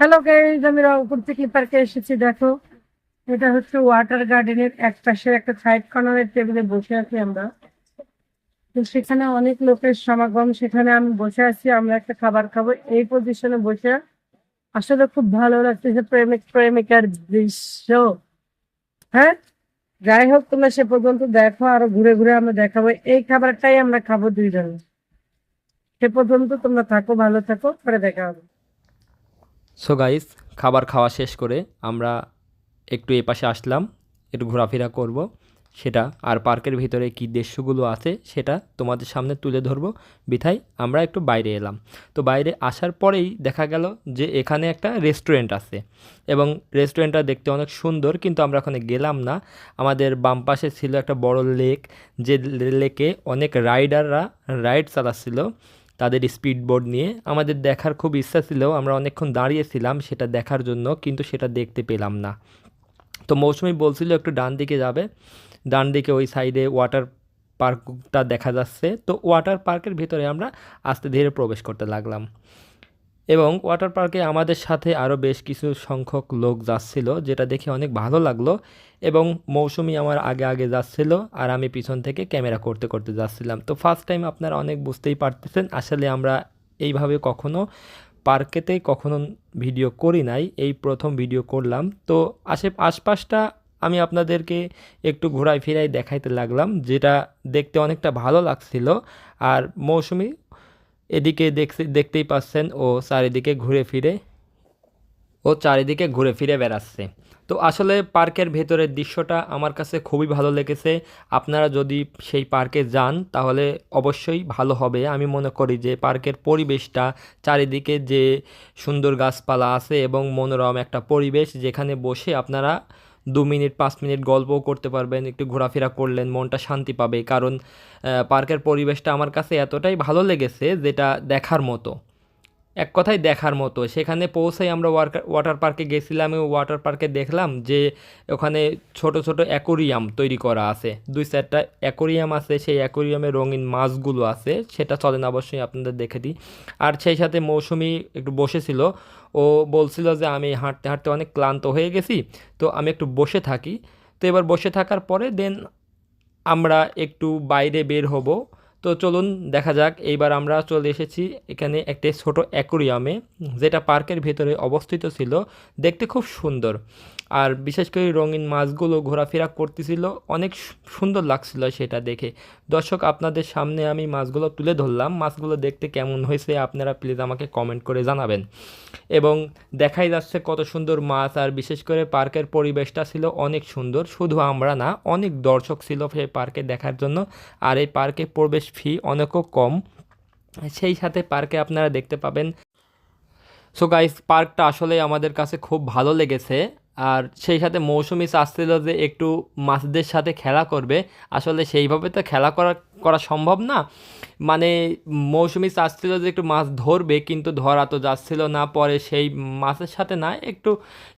Hello guys আমি রংপুর থেকে পার্কে এসেছি, দেখো। এটা হচ্ছে ওয়াটার গার্ডেনের এক পাশে একটা সাইড কর্নারের টেবিলে বসে আছি আমরা। তো সেখানে অনেক লোকের সমাগম, সেখানে আমি বসে আছি, আমরা একটা খাবার খাব। এই পজিশনে বসে আসলে খুব ভালো লাগতেছে প্রেমিক, প্রেমিকার দৃশ্য। হ্যাঁ? যাই হোক, তোমরা সে পর্যন্ত দেখো, আরও ঘুরে ঘুরে আমরা দেখাবো। এই খাবারটাই আমরা খাব দুইজনে। সে পর্যন্ত তোমরা থাকো, ভালো থাকো, পরে দেখা হবে। সো গাইস খাবার খাওয়া শেষ করে আমরা একটু এপাশে আসলাম, একটু ঘোরাফেরা করব। সেটা আর পার্কের ভিতরে কী দৃশ্যগুলো আছে সেটা তোমাদের সামনে তুলে ধরবো। বিথায় আমরা একটু বাইরে এলাম। তো বাইরে আসার পরেই দেখা গেল যে এখানে একটা রেস্টুরেন্ট আছে এবং রেস্টুরেন্টটা দেখতে অনেক সুন্দর, কিন্তু আমরা ওখানে গেলাম না। আমাদের বাম পাশে ছিল একটা বড় লেক, যে লেকে অনেক রাইডাররা রাইড চালাচ্ছিল। তাদের স্পিড বোর্ড নিয়ে। আমাদের দেখার খুব ইচ্ছা ছিল, আমরা অনেকক্ষণ দাঁড়িয়েছিলাম সেটা দেখার জন্য, কিন্তু সেটা দেখতে পেলাম না। তো মৌসুমি বলছিল, একটু ডান দিকে যাবে। ডান দিকে ওই সাইডে ওয়াটার পার্কটা দেখা যাচ্ছে। তো ওয়াটার পার্কের ভিতরে আমরা আস্তে ধীরে প্রবেশ করতে লাগলাম। এবং ওয়াটার পার্কে আমাদের সাথে আরও বেশ কিছু সংখ্যক লোক যাচ্ছিল, যেটা দেখে অনেক ভালো লাগল এবং মৌসুমি আমার আগে আগে যাচ্ছিল আর আমি পিছন থেকে ক্যামেরা করতে করতে যাচ্ছিলাম। তো ফার্স্ট টাইম আপনারা অনেক বুঝতেই পারতেছেন, আসলে আমরা এইভাবে কখনো পার্কেতে কখনো ভিডিও করি নাই, এই প্রথম ভিডিও করলাম। তো আশে আশপাশটা আমি আপনাদেরকে একটু ঘোরায় ফিরাই দেখাইতে লাগলাম, যেটা দেখতে অনেকটা ভালো লাগছিল আর মৌসুমি এদিকে দেখতে দেখতেই পাচ্ছেন ও চারিদিকে ঘুরে ফিরে, ও চারিদিকে ঘুরে ফিরে বেড়াচ্ছে। তো আসলে পার্কের ভেতরের দৃশ্যটা আমার কাছে খুবই ভালো লেগেছে। আপনারা যদি সেই পার্কে যান, তাহলে অবশ্যই ভালো হবে। আমি মনে করি যে পার্কের পরিবেশটা, চারিদিকে যে সুন্দর গাছপালা আছে এবং মনোরম একটা পরিবেশ যেখানে বসে আপনারা দু মিনিট, পাঁচ মিনিট গল্পও করতে পারবেন, একটু ঘোরাফেরা করলেন, মনটা শান্তি পাবে। কারণ পার্কের পরিবেশটা আমার কাছে এতটাই ভালো লেগেছে যেটা দেখার মতো। এক কথায় দেখার মতো। সেখানে পৌঁছাই আমরা ওয়াটার পার্কে গেছিলাম এবং ওয়াটার পার্কে দেখলাম যে ওখানে ছোট ছোট অ্যাকোরিয়াম তৈরি করা আছে। দুই চারটা অ্যাকোরিয়াম আছে, সেই অ্যাকোরিয়ামে রঙিন মাছগুলো আছে, সেটা চলেন অবশ্যই আপনাদের দেখে দিই। আর সেই সাথে মৌসুমি একটু বসেছিল, ও বলছিল যে আমি হাঁটতে হাঁটতে অনেক ক্লান্ত হয়ে গেছি, তো আমি একটু বসে থাকি। তো এবার বসে থাকার পরে দেন আমরা একটু বাইরে বের হব। তো চলুন দেখা যাক, এইবার আমরা চলে এসেছি এখানে একটি ছোট অ্যাকোরিয়ামে, যেটা পার্কের ভেতরে অবস্থিত ছিল, দেখতে খুব সুন্দর। আর বিশেষ করে রঙিন মাছগুলো ঘোরাফেরা করতেছিল, অনেক সুন্দর লাগছিল সেটা দেখে। দর্শক, আপনাদের সামনে আমি মাছগুলো তুলে ধরলাম। মাছগুলো দেখতে কেমন হয়েছে, আপনারা প্লিজ আমাকে কমেন্ট করে জানাবেন। এবং দেখাই যাচ্ছে কত সুন্দর মাছ, আর বিশেষ করে পার্কের পরিবেশটা ছিল অনেক সুন্দর। শুধু আমরা না, অনেক দর্শক ছিল সেই পার্কে দেখার জন্য, আর এই পার্কে প্রবেশ ফি অনেকও কম। সেই সাথে পার্কে আপনারা দেখতে পাবেন। সো গাইস পার্কটা আসলে আমাদের কাছে খুব ভালো লেগেছে। আর সেই সাথে মৌসুমি চাচ্ছিল যে একটু মাছদের সাথে খেলা করবে। আসলে সেইভাবে তো খেলা করা করা সম্ভব না। মানে মৌসুমি চাচ্ছিল যে একটু মাছ ধরবে, কিন্তু ধরা তো যাচ্ছিল না। পরে সেই মাছের সাথে না, একটু